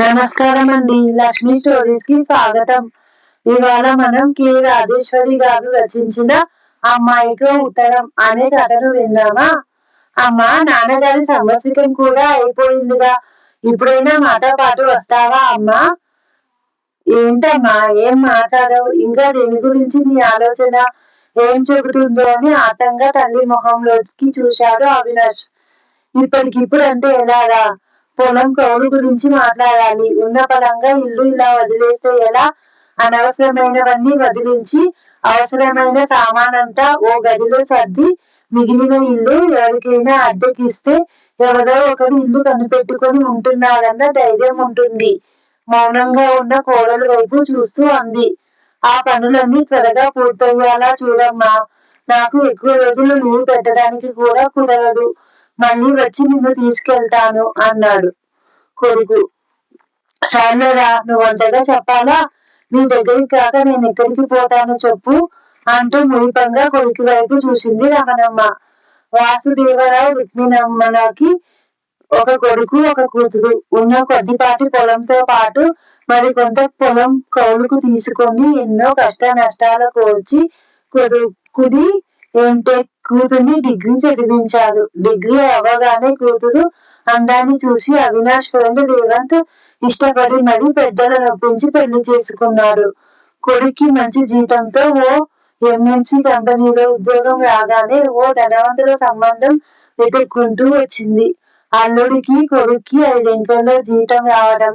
నమస్కారం అండి. లక్ష్మీ స్టోరీస్కి స్వాగతం. ఇవాళ మనం కె రాజేశ్వరి గారు రచించిన అమ్మాయికి ఉత్తరం అనే కథను విందామా? అమ్మా నాన్నగారి సంవత్సరం కూడా అయిపోయిందిగా. ఇప్పుడైనా మాట పాటు వస్తావా అమ్మా? ఏంటమ్మా ఏం మాట్లాడవు? ఇంకా దేని గురించి నీ ఆలోచన? ఏం చెబుతుందో అని ఆతంగా తల్లి మొహంలోకి చూశాడు అవినాష్. ఇప్పటికిప్పుడు అంటే ఎలాగా? పొలం కౌలు గురించి మాట్లాడాలి. ఉన్న పరంగా ఇల్లు ఇలా వదిలేస్తే ఎలా? అనవసరమైనవన్నీ వదిలించి అవసరమైన సామానంతా ఓ గదిలో సర్ది మిగిలిన ఇల్లు ఎవరికైనా అద్దెకిస్తే ఎవరో ఒకరు ఇల్లు కనిపెట్టుకొని ఉంటున్నారన్న ధైర్యం ఉంటుంది. మౌనంగా ఉన్న కోడల వైపు చూస్తూ అంది. ఆ పనులన్నీ త్వరగా పూర్తయ్యేలా చూడమ్మా. నాకు ఎక్కువ రోజులు నీరు పెట్టడానికి కూడా కుదరదు. మళ్ళీ వచ్చి నిన్ను తీసుకెళ్తాను అన్నాడు. కొడుకు సర్లేరా నువ్వు అంతగా చెప్పాలా? నీ దగ్గరికి కాక నేను ఎక్కడికి పోతాను చెప్పు అంటూ మురిపంగా కొడుకు వైపు చూసింది రమణమ్మ. వాసుదేవరావు రుక్మిణమ్మలకి ఒక కొడుకు ఒక కూతురు. ఉన్న కొద్దిపాటి పొలంతో పాటు మరి కొంత పొలం కౌలుకు తీసుకొని ఎన్నో కష్ట నష్టాలు కోర్చి కొడుకుని ఎంటెక్ కూతుర్ని డిగ్రీ చదివించారు డిగ్రీ అవ్వగానే కూతురు అందాన్ని చూసి అవినాష్ ఫ్రెండ్ రేవంత్ ఇష్టపడి మరీ పెద్దలు నొప్పించి పెళ్ళి చేసుకున్నాడు. కొడుక్కి మంచి జీతంతో ఓ ఎంఎన్సి కంపెనీలో ఉద్యోగం రాగానే ఓ ధనవంతుల సంబంధం వెతుక్కుంటూ వచ్చింది. అల్లుడికి కొడుక్కి ఐదెంకల్లో జీతం రావడం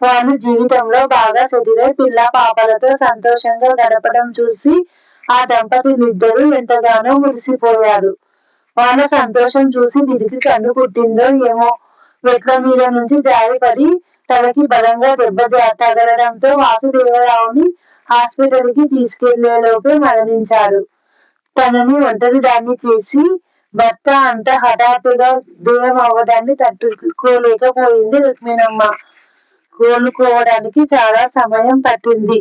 వాళ్ళు జీవితంలో బాగా సెటిల్ పిల్ల పాపలతో సంతోషంగా గడపడం చూసి ఆ దంపతులిద్దరూ ఎంతగానో మురిసిపోయారు. వాళ్ళ సంతోషం చూసి వీరికి కన్ను పుట్టిందో ఏమో. మెట్ల మీద నుంచి జారిపడి తనకి బలంగా దెబ్బ తగలడంతో వాసుదేవరావుని హాస్పిటల్కి తీసుకెళ్ళేలోపే మరణించారు. తనని ఒంటరి దాన్ని చేసి భర్త అంత హఠాత్తుగా దూరం అవ్వడాన్ని తట్టుకోలేకపోయింది రుక్మిణమ్మ. కోలుకోవడానికి చాలా సమయం పట్టింది.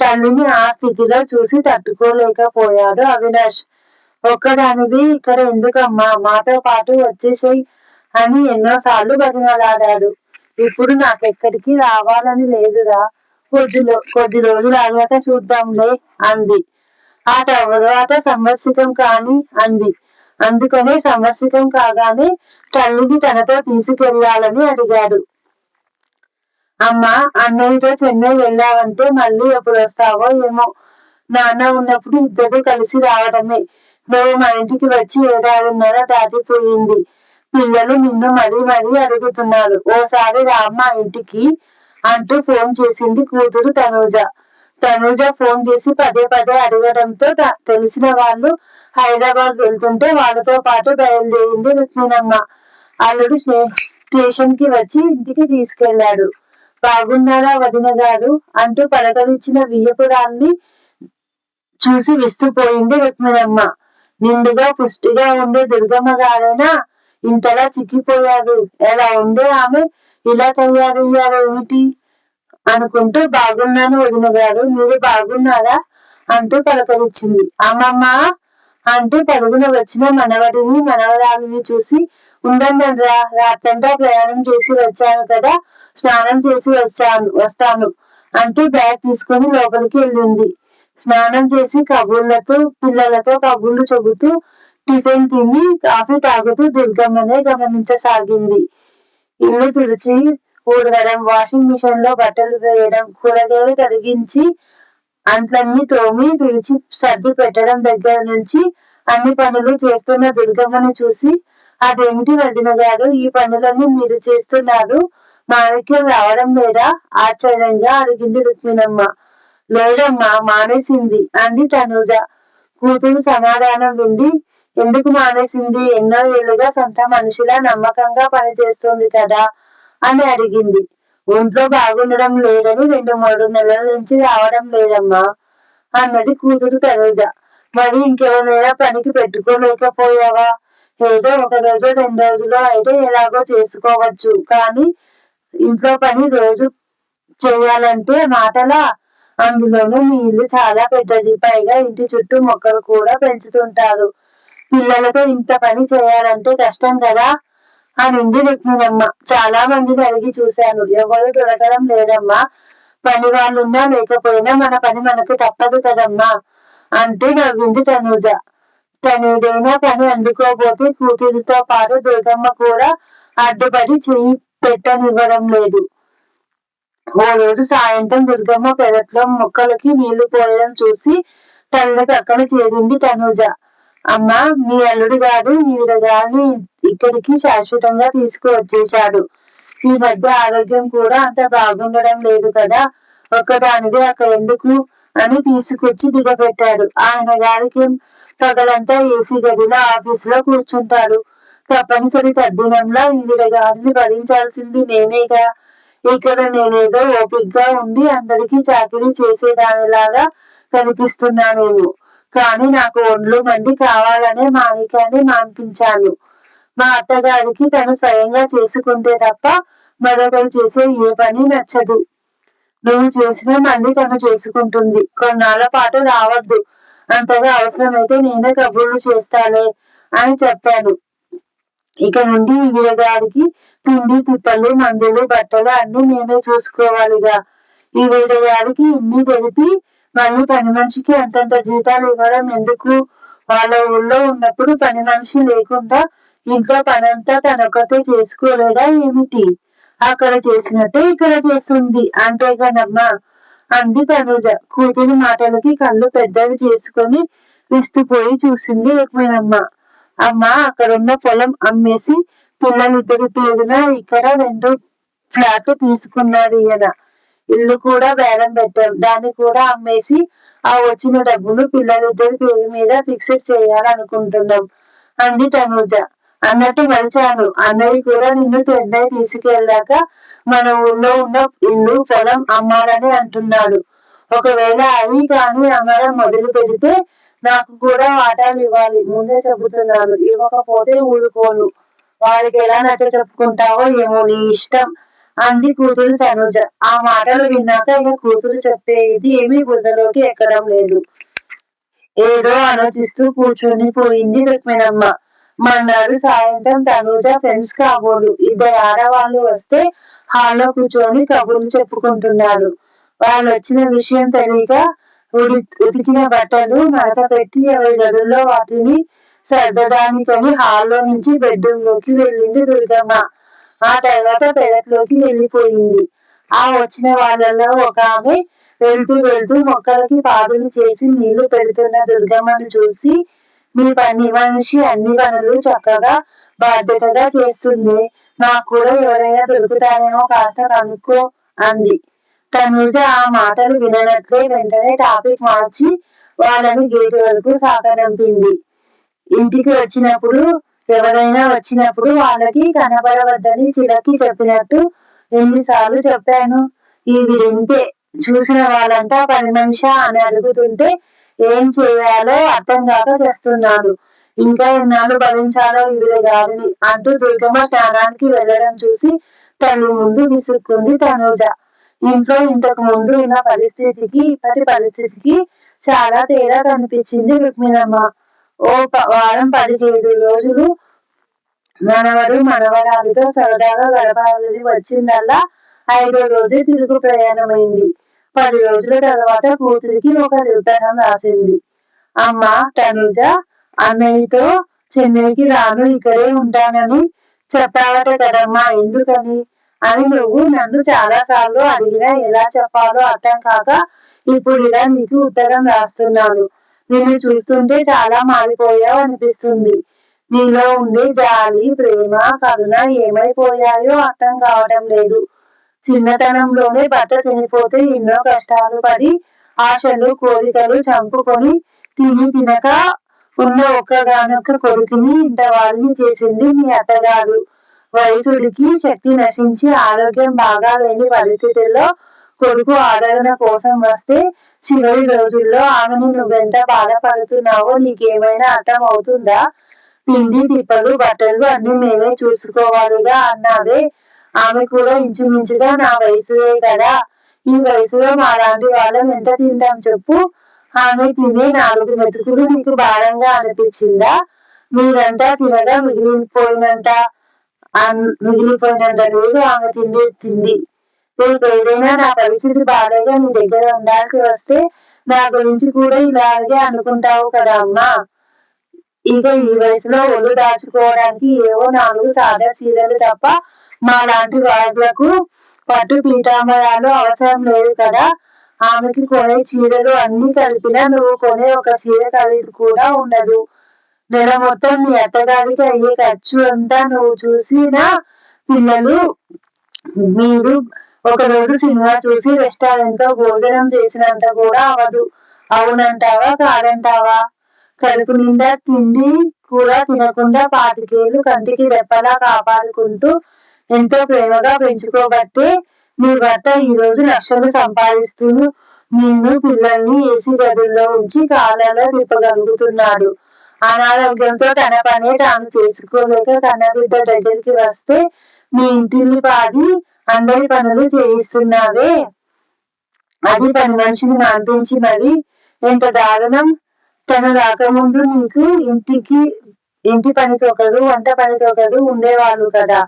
తల్లిని ఆ స్థితిలో చూసి తట్టుకోలేకపోయాడు అవినాష్. ఒక్కదానిది ఇక్కడ ఎందుకమ్మా? మాతో పాటు వచ్చేసేయి అని ఎన్నోసార్లు బతిమలాడాడు. ఇప్పుడు నాకెక్కడికి రావాలని లేదురా. కొద్దిలో కొద్ది రోజులు అయ్యాక చూద్దాంలే అంది. ఆ తర్వాత సంవత్సరం కాని అంది. అందుకనే సంవత్సరం కాగానే తల్లిని తనతో తీసుకెళ్ళాలని అడిగాడు. అమ్మా అన్నయ్యతో చెన్నై వెళ్ళావంటే మళ్ళీ ఎప్పుడు వస్తావో ఏమో. నాన్న ఉన్నప్పుడు ఇద్దరు కలిసి రావడమే. నువ్వు మా ఇంటికి వచ్చి ఏడాదిన్నర దాటిపోయింది. పిల్లలు నిన్ను మరీ మరీ అడుగుతున్నారు. ఓసారి రామ్మ ఇంటికి అంటూ ఫోన్ చేసింది కూతురు తనూజ. తనూజ ఫోన్ చేసి పదే పదే అడగడంతో తెలిసిన వాళ్ళు హైదరాబాద్ వెళ్తుంటే వాళ్ళతో పాటు బయలుదేరింది రుక్మిణమ్మ. అల్లుడు స్టేషన్కి వచ్చి ఇంటికి తీసుకెళ్ళాడు బాగున్నారా వదిన గారు? అంటూ పలకరించిన వియ్యపురాన్ని చూసి విస్తుపోయింది రుక్మిణమ్మ. నిండుగా పుష్టిగా ఉండే దుర్గమ్మ గారైనా ఇంతలా చిక్కిపోయారు ఎలా ఉండే ఆమె? ఇలా తయారయ్యారు ఏమిటి? అనుకుంటూ బాగున్నాను వదిన గారు మీరు బాగున్నారా? అంటూ పలకరించింది. అమ్మమ్మ! అంటూ పరుగున వచ్చిన మనవడిని మనవరాలిని చూసి ఉండండిరా రాత్రంతా ప్రయాణం చేసి వచ్చాను కదా స్నానం చేసి వచ్చాను వస్తాను అంటూ బ్యాగ్ తీసుకొని లోపలికి వెళ్ళింది. స్నానం చేసి కబుర్లతో పిల్లలతో కబుర్లు చెబుతూ టిఫిన్ తిని కాఫీ తాగుతూ దుర్గమ్మనే గమనించసాగింది. ఇల్లు తుడిచి ఊడవడం వాషింగ్ మిషన్లో బట్టలు వేయడం కూరగాయలు కడిగించి అంట్లన్నీ తోమి తుడిచి సర్ది పెట్టడం దగ్గర నుంచి అన్ని పనులు చేస్తున్న దుర్గమ్మను చూసి అదేమిటి వదిన గారు? ఈ పనులన్నీ మీరు చేస్తున్నారు. మాణిక్యం రావడం లేదా? ఆశ్చర్యంగా అడిగింది రుక్మిణమ్మ. లేదమ్మా మానేసింది అంది తనుజ. కూతురు సమాధానం వింది. ఎందుకు మానేసింది? ఎన్నో ఏళ్ళుగా సొంత మనిషిలా నమ్మకంగా పనిచేస్తుంది కదా అని అడిగింది. ఒంట్లో బాగుండడం లేదని రెండు మూడు నెలల నుంచి రావడం లేదమ్మా అన్నది కూతురు తనుజ. మరి ఇంకెవరైనా పనికి పెట్టుకోలేకపోయావా? ఏదో ఒక రోజు రెండు రోజులు అయితే ఎలాగో చేసుకోవచ్చు. కానీ ఇంట్లో పని రోజు చేయాలంటే మాటలా? అందులోనూ మీ ఇల్లు చాలా పెద్దది. పైగా ఇంటి చుట్టూ మొక్కలు కూడా పెంచుతుంటారు. పిల్లలతో ఇంత పని చేయాలంటే కష్టం కదా? అనింది రుక్మిణమ్మ చాలా మందిని అడిగి చూశాను. ఎవరు దొరకడం లేదమ్మా. పని వాళ్ళున్నా లేకపోయినా మన పని మనకు తప్పదు కదమ్మా అంటూ నవ్వింది తనూజ. తనేదైనా పని అందుకోబోతే కూతురితో పాటు దుర్గమ్మ కూడా అడ్డుపడి చెయ్యి పెట్టనివ్వడం లేదు. ఓ రోజు సాయంత్రం దుర్గమ్మ పెరట్లో మొక్కలకి నీళ్ళు పోయడం చూసి తల్లి పక్కన చేరింది తనూజ. అమ్మా మీ అల్లుడు గారు ఈవిడ గారిని ఇక్కడికి శాశ్వతంగా తీసుకువచ్చేశాడు. ఈ మధ్య ఆరోగ్యం కూడా అంత బాగుండడం లేదు కదా ఒక్కదానిదే అక్కడ ఎందుకు అని తీసుకొచ్చి దిగబెట్టాడు. ఆయన గారికి పగలంతా ఏసీ గదిలో ఆఫీసులో కూర్చుంటాడు. తప్పనిసరి తద్దినంలో ఈవిడ గారిని భరించాల్సింది నేనేగా. ఇక్కడ నేనేదో ఓపిగ్గా ఉండి అందరికీ చాకరీ చేసేదానిలాగా కనిపిస్తున్నానేమో. కానీ నాకు ఒండ్లు మండి కావాలనే మాణిక్యాన్ని మాన్పించాను. మా అత్తగారికి తను స్వయంగా చేసుకుంటే తప్ప మరొకరు చేసే ఏ పని నచ్చదు. నువ్వు చేసిన మళ్ళీ తను చేసుకుంటుంది. కొన్నాళ్ళ పాటు రావద్దు. అంతగా అవసరమైతే నేనే కబుర్లు చేస్తాలే అని చెప్పాను. ఇక నుండి వీరగాడికి తిండి తిప్పలు మందులు బట్టలు అన్ని నేనే చూసుకోవాలిగా. ఈ వీరగాడికి ఇన్ని తెలిపి మళ్ళీ పని మనిషికి అంతంత జీతాలు ఇవ్వడం ఎందుకు? వాళ్ళ ఊళ్ళో ఉన్నప్పుడు పని మనిషి లేకుండా ఇంకా పనంతా తనకతో చేసుకోలేదా ఏమిటి? అక్కడ చేసినట్టే ఇక్కడ చేస్తుంది. అంతే కదమ్మా అంది తనుజ. కూతురి మాటలకి కళ్ళు పెద్దవి చేసుకొని విస్తుపోయి చూసింది రుక్మిణమ్మ. అమ్మ అక్కడున్న పొలం అమ్మేసి పిల్లలిద్దరి పేరున ఇక్కడ రెండు ఫ్లాట్ తీసుకున్నాడు ఈయన. ఇల్లు కూడా బేరం పెట్టాం. దాన్ని కూడా అమ్మేసి ఆ వచ్చిన డబ్బును పిల్లలిద్దరి పేరు మీద ఫిక్స్డ్ చేయాలనుకుంటున్నాం. అంది తనూజ. అన్నట్టు మలిచాను అన్నయ్య కూడా నిన్ను చెన్నై తీసుకెళ్ళాక మన ఊళ్ళో ఉన్న ఇల్లు పొలం అమ్మాలని అంటున్నాడు. ఒకవేళ అవి కానీ అమ్మడం మొదలు పెడితే నాకు కూడా వాటాలు ఇవ్వాలి. ముందే చెబుతున్నాను ఇవ్వకపోతే ఊరుకోను. వారికి ఎలా నచ్చ చెప్పుకుంటావో ఏమో నీ ఇష్టం అంది కూతురు తనుజ. ఆ మాటలు విన్నాక ఇక కూతురు చెప్పేది ఏమీ బుద్ధలోకి ఎక్కడం లేదు. ఏదో ఆలోచిస్తూ కూర్చొని పోయింది రుక్మిణమ్మ. మన్నాడు సాయంత్రం తనూజ ఫ్రెండ్స్ కాబోలు ఇద్దరు ఆడవాళ్ళు వస్తే హాల్లో కూర్చొని కబుర్లు చెప్పుకుంటున్నారు వాళ్ళు వచ్చిన విషయం తెలియక ఉడి ఉతికిన బట్టలు మడత పెట్టి ఎవరి గదుల్లో వాటిని సర్దడానికని హాల్లో నుంచి బెడ్రూమ్లోకి వెళ్ళింది దుర్గమ్మ. ఆ తర్వాత పెరట్లోకి వెళ్ళిపోయింది. ఆ వచ్చిన వాళ్ళలో ఒక ఆమె వెళ్తూ వెళ్తూ మొక్కలకి పాదులు చేసి నీళ్ళు పెడుతున్న దుర్గమ్మను చూసి మీ పని మనిషి అన్ని పనులు చక్కగా బాధ్యతగా చేస్తుంది. నాకు కూడా ఎవరైనా దొరుకుతారేమో కాస్త కనుక్కో అంది. తనుజ ఆ మాటలు విననట్లే వెంటనే టాపిక్ మార్చి వాళ్ళని గేటు వరకు సాగనంపింది ఇంటికి వచ్చినప్పుడు ఎవరైనా వచ్చినప్పుడు వాళ్ళకి కనబడవద్దని చిలకి చెప్పినట్టు ఎన్నిసార్లు చెప్పాను. ఇది వింటే చూసిన వాళ్ళంతా పని మనిషా? అని అడుగుతుంటే ఏం చేయాలో అర్థం కాక చేస్తున్నాడు. ఇంకా ఎన్నాళ్ళు భరించాలో ఈవిడ గారిని అంటూ దుర్గమ్మ స్నానానికి వెళ్ళడం చూసి తను ముందు విసుక్కుంది తనూజ. ఇంట్లో ఇంతకు ముందు ఉన్న పరిస్థితికి ఇప్పటి పరిస్థితికి చాలా తేడా కనిపించింది రుక్మిణమ్మ. ఓ వారం పదిహేడు రోజులు మనవడు మనవరాలితో సరదాగా గడపాలని వచ్చిందల్లా ఐదో రోజు తిరుగు ప్రయాణమైంది. పది రోజుల తర్వాత కూతురికి ఒక ఉత్తరం రాసింది. అమ్మ తనుజ అన్నయ్యతో చెన్నైకి రాను ఇక్కడే ఉంటానని చెప్పావట కదమ్మా ఎందుకని? అని నువ్వు నన్ను చాలా సార్లు అడిగినా ఎలా చెప్పాలో అర్థం కాక ఇప్పుడు ఇలా నీకు ఉత్తరం రాస్తున్నాను. నేను చూస్తుంటే చాలా మారిపోయావు అనిపిస్తుంది. నీలో ఉండే జాలి ప్రేమ కరుణ ఏమైపోయాయో అర్థం కావడం లేదు. చిన్నతనంలోనే భర్త చనిపోతే ఎన్నో కష్టాలు పడి ఆశలు కోరికలు చంపుకొని తిని తినక ఉన్న ఒక్కగానొక్క కొడుకుని ఇంత వాళ్ళని చేసింది మీ అత్తగారు. వయసుడికి శక్తి నశించి ఆరోగ్యం బాగా లేని పరిస్థితుల్లో కొడుకు ఆదరణ కోసం వస్తే చివరి రోజుల్లో ఆమెను నువ్వెంత బాధపడుతున్నావో నీకేమైనా అర్థం అవుతుందా తిండి తిప్పలు బట్టలు అన్ని మేమే చూసుకోవాలిగా అన్నావే. ఆమె కూడా ఇంచుమించుగా నా వయసుయే కదా. ఈ వయసులో మాలాంటి వాళ్ళం ఎంత తింటాం చెప్పు. ఆమె తినే నాలుగు మెతుకులు నీకు భారంగా అనిపించిందా? మీరంతా తినగా మిగిలిపోయినంత మిగిలిపోయినంత రోజు ఆమె తిండి తింది రేపు ఏదైనా నా పరిస్థితి బాగాగా నీ దగ్గర ఉండాల్సి వస్తే నా గురించి కూడా ఇలాగే అనుకుంటావు కదా అమ్మా. ఇక ఈ వయసులో ఒళ్ళు దాచుకోవడానికి ఏవో నాలుగు సాదా చీరలు తప్ప మా లాంటి వాళ్ళకు పట్టు పీఠాంబరాలు అవసరం లేదు కదా. ఆమెకి కొనే చీరలు అన్ని కలిపినా నువ్వు కొనే ఒక చీర ఖరీదు కూడా ఉండదు. నెల మొత్తం నీ అత్తగారికి అయ్యే ఖర్చు అంతా నువ్వు చూసిన పిల్లలు మీరు ఒక రోజు సినిమా చూసి రెస్టారెంట్లో భోజనం చేసినంత కూడా అవదు. అవునంటావా కాదంటావా? కడుపు నిండా తిండి కూడా తినకుండా పాతికేళ్ళు కంటికి రెప్పలా కాపాడుకుంటూ ఎంతో ప్రేమగా పెంచుకోబట్టే నీ భర్త ఈ రోజు లక్షలు సంపాదిస్తూ నిన్ను పిల్లల్ని ఏసీ గదుల్లో ఉంచి కాలలో తిప్పగలుగుతున్నాడు. అనారోగ్యంతో తన పనే తాను చేసుకోలేక తన బిడ్డ దగ్గరికి వస్తే మీ ఇంటిని పాది అందరి పనులు చేయిస్తున్నావే. అది పని మనిషిని మాన్పించి మరి ఎంత దారుణం. తను రాకముందు నీకు ఇంటికి ఇంటి పనికి ఒకరు వంట పనికి ఒకరు ఉండేవాళ్ళు కదా.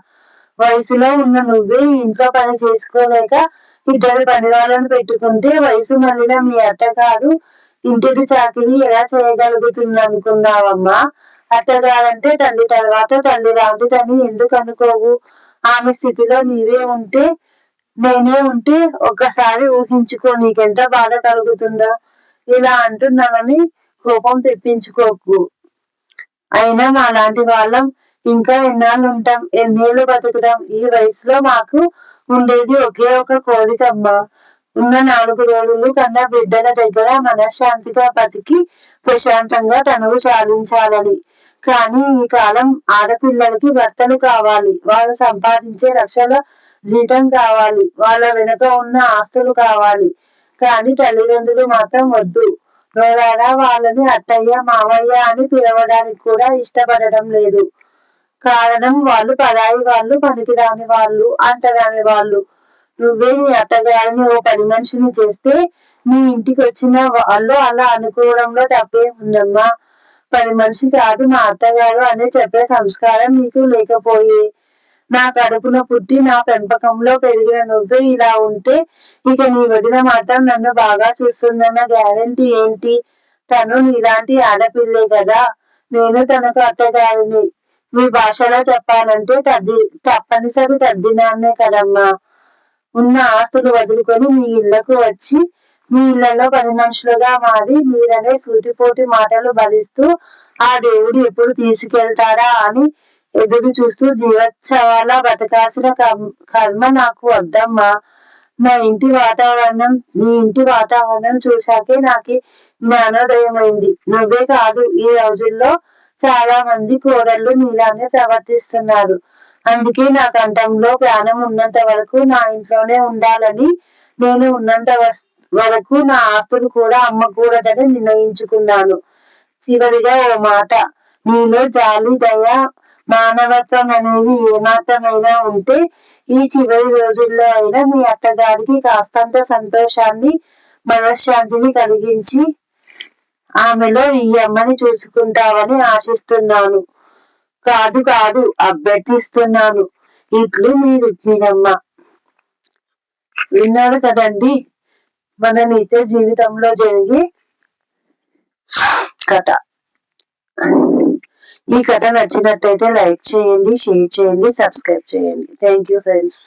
వయసులో ఉన్న నువ్వే ఇంట్లో పని చేసుకోలేక ఇద్దరు పని వాళ్ళను పెట్టుకుంటే వయసు మళ్ళిన మీ అత్తగారు ఇంటికి చాకిరి ఎలా చేయగలుగుతుంది అనుకున్నావమ్మా అత్తగారంటే తల్లి తర్వాత తల్లి లాంటిదని ఎందుకు అనుకోవు? ఆమె స్థితిలో నీవే ఉంటే నేనే ఉంటే ఒక్కసారి ఊహించుకో నీకెంత బాధ కలుగుతుందో? ఇలా అంటున్నామని కోపం తెప్పించుకోకు. అయినా మా లాంటి వాళ్ళం ఇంకా ఎన్నాళ్ళు ఉంటాం ఎన్నేళ్ళు బతుకుతాం ఈ వయసులో మాకు ఉండేది ఒకే ఒక కోరికమ్మ. ఉన్న నాలుగు రోజులు కన్నా బిడ్డల దగ్గర మనశ్శాంతిగా బతికి ప్రశాంతంగా తనువు చాలించాలని కానీ ఈ కాలం ఆడపిల్లలకి భర్తలు కావాలి వాళ్ళు సంపాదించే లక్షల జీతం కావాలి వాళ్ళ వెనుక ఉన్న ఆస్తులు కావాలి. కానీ తల్లిదండ్రులు మాత్రం వద్దు. నోరారా వాళ్ళని అత్తయ్య మావయ్య అని పిలవడానికి కూడా ఇష్టపడడం లేదు. కారణం వాళ్ళు పరాయి వాళ్ళు పనికిరాని వాళ్ళు అంటరాని వాళ్ళు. నువ్వే నీ అత్తగారిని ఓ పని మనిషిని చేస్తే నీ ఇంటికి వచ్చిన వాళ్ళు అలా అనుకోవడంలో తప్పే ఉందమ్మా. పని మనిషి కాదు మా అత్తగారు అని చెప్పే సంస్కారం నీకు లేకపోయే. నా కడుపున పుట్టి నా పెంపకంలో పెరిగిన నువ్వే ఇలా ఉంటే ఇక నీ వదిన మాత్రం నన్ను బాగా చూస్తుందన్న గ్యారంటీ ఏంటి? తను నీలాంటి ఆడపిల్లే కదా. నేను తనకు అత్తగారిని. మీ భాషలో చెప్పాలంటే తద్ది తప్పనిసరి తద్దినాన్నే కదమ్మా. ఉన్న ఆస్తులు వదులుకొని మీ ఇళ్ళకు వచ్చి మీ ఇళ్ళలో పది మనుషులుగా మారి మీరనే సూటిపోటి మాటలు భరిస్తూ ఆ దేవుడు ఎప్పుడు తీసుకెళ్తారా అని ఎదురు చూస్తూ జీవోత్సవాల బతకాల్సిన కర్మ నాకు వద్దమ్మా. నా ఇంటి వాతావరణం నీ ఇంటి వాతావరణం చూశాకే నాకు జ్ఞానోదయమైంది. నువ్వే కాదు ఈ రోజుల్లో చాలా మంది కోడళ్ళు నీలానే ప్రవర్తిస్తున్నారు. అందుకే నా కంఠంలో ప్రాణం ఉన్నంత వరకు నా ఇంట్లోనే ఉండాలని నేను ఉన్నంత వరకు నా ఆస్తులు కూడా అమ్మకూడదని నిర్ణయించుకున్నాను. చివరిగా ఓ మాట నీలో జాలి దయ మానవత్వం అనేది ఏమాత్రమైనా ఉంటే ఈ చివరి రోజుల్లో అయినా మీ అత్తగారికి కాస్తంత సంతోషాన్ని మనశ్శాంతిని కలిగించి ఆమెలో ఈ అమ్మని చూసుకుంటావని ఆశిస్తున్నాను. కాదు కాదు అభ్యర్థిస్తున్నాను. ఇట్లు మీ రుక్మిణమ్మ విన్నాడు కదండి మన నిత్య జీవితంలో జరిగే కథ. ఈ కథ నచ్చినట్టయితే లైక్ చేయండి షేర్ చేయండి సబ్స్క్రైబ్ చేయండి. Thank you friends